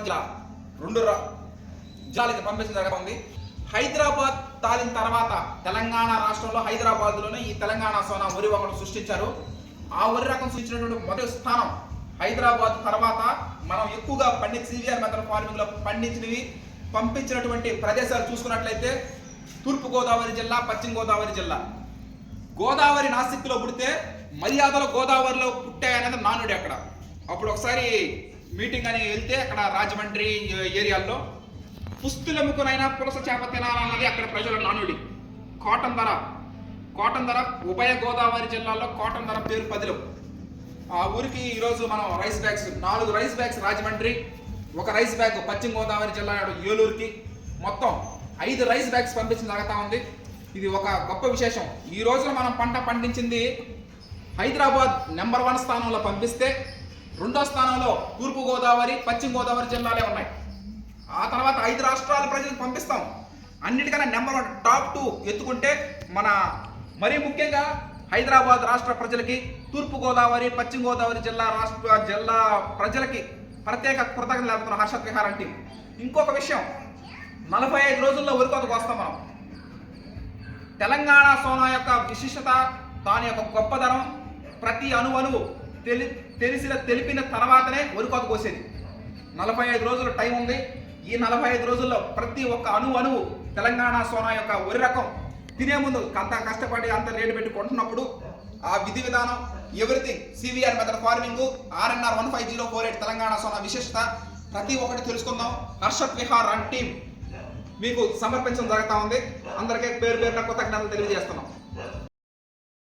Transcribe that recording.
గోదావరి జిల్లా రెండు రా- జిల్లాలకి పంపించడం జరుగుతుంది హైదరాబాద్ తాలిన తర్వాత తెలంగాణ రాష్ట్రంలో హైదరాబాద్లోనే ఈ తెలంగాణ సోనా వరి ఒకటి సృష్టించారు. ఆ వరి రకం సృష్టించినటువంటి మొదటి స్థానం హైదరాబాద్ తర్వాత మనం ఎక్కువగా పండించి సివిఆర్ మెథడ్ ఫార్మింగ్లో పండించినవి పంపించినటువంటి ప్రదేశాలు చూసుకున్నట్లయితే తూర్పు గోదావరి జిల్లా పశ్చిమ గోదావరి జిల్లా. గోదావరి నాసిక్లో పుడితే మర్యాదలో గోదావరిలో పుట్టాయనేది నానుడి అక్కడ. అప్పుడు ఒకసారి మీటింగ్ అని వెళ్తే అక్కడ రాజమండ్రి ఏరియాల్లో పుస్తులెముకునైనా పులస చేప తినాలన్నది అక్కడ ప్రజల నానుడి. కాటన్ ధర. కాటన్ ధర ఉభయ గోదావరి జిల్లాలో కాటన్ ధర పేరు పదిలో. ఆ ఊరికి ఈరోజు మనం రైస్ బ్యాగ్స్ నాలుగు రైస్ బ్యాగ్స్ రాజమండ్రి ఒక రైస్ బ్యాగ్ పశ్చిమ గోదావరి జిల్లా ఏలూరుకి. మొత్తం ఐదు రైస్ బ్యాగ్స్ పంపించిన జరుగుతూ ఉంది. ఇది ఒక గొప్ప విశేషం. ఈ రోజున మనం పంట పండించింది హైదరాబాద్ నెంబర్ వన్ స్థానంలో పంపిస్తే రెండో స్థానంలో తూర్పు గోదావరి పశ్చిమ గోదావరి జిల్లాలే ఉన్నాయి. ఆ తర్వాత ఐదు రాష్ట్రాల ప్రజలకు పంపిస్తాం. అన్నిటికన్నా నెంబర్ వన్ టాప్ టూ ఎత్తుకుంటే మన మరీ ముఖ్యంగా హైదరాబాద్ రాష్ట్ర ప్రజలకి తూర్పు గోదావరి పశ్చిమ గోదావరి జిల్లా రాష్ట్ర జిల్లా ప్రజలకి ప్రత్యేక కృతజ్ఞతలు తెలుపుతున్న హర్షత్ విహారం టీం. ఇంకొక విషయం నలభై ఐదు రోజుల్లో వరికోతకు వస్తాం మనం. తెలంగాణ సోనా యొక్క విశిష్టత దాని యొక్క గొప్పదనం ప్రతి అణువను తెలి తెలిసిన తెలిపిన తర్వాతనే వరికోత కోసేది. నలభై ఐదు రోజులు టైం ఉంది. ఈ నలభై ఐదు రోజుల్లో ప్రతి ఒక్క అణువు అణువు తెలంగాణ సోనా యొక్క వరి రకం తినే ముందు అంత కష్టపడి అంత రేటు పెట్టి కొంటున్నప్పుడు ఆ విధి విధానం everything CVR method farming RNR one five zero four eight Telangana Sona విశిష్టత ప్రతి ఒక్కటి తెలుసుకుందాం. హర్షత్ విహార్ అండ్ టీం మీకు సమర్పించడం జరుగుతూ ఉంది. అందరికీ పేరు పేరున కృతజ్ఞతలు తెలియజేస్తున్నాం.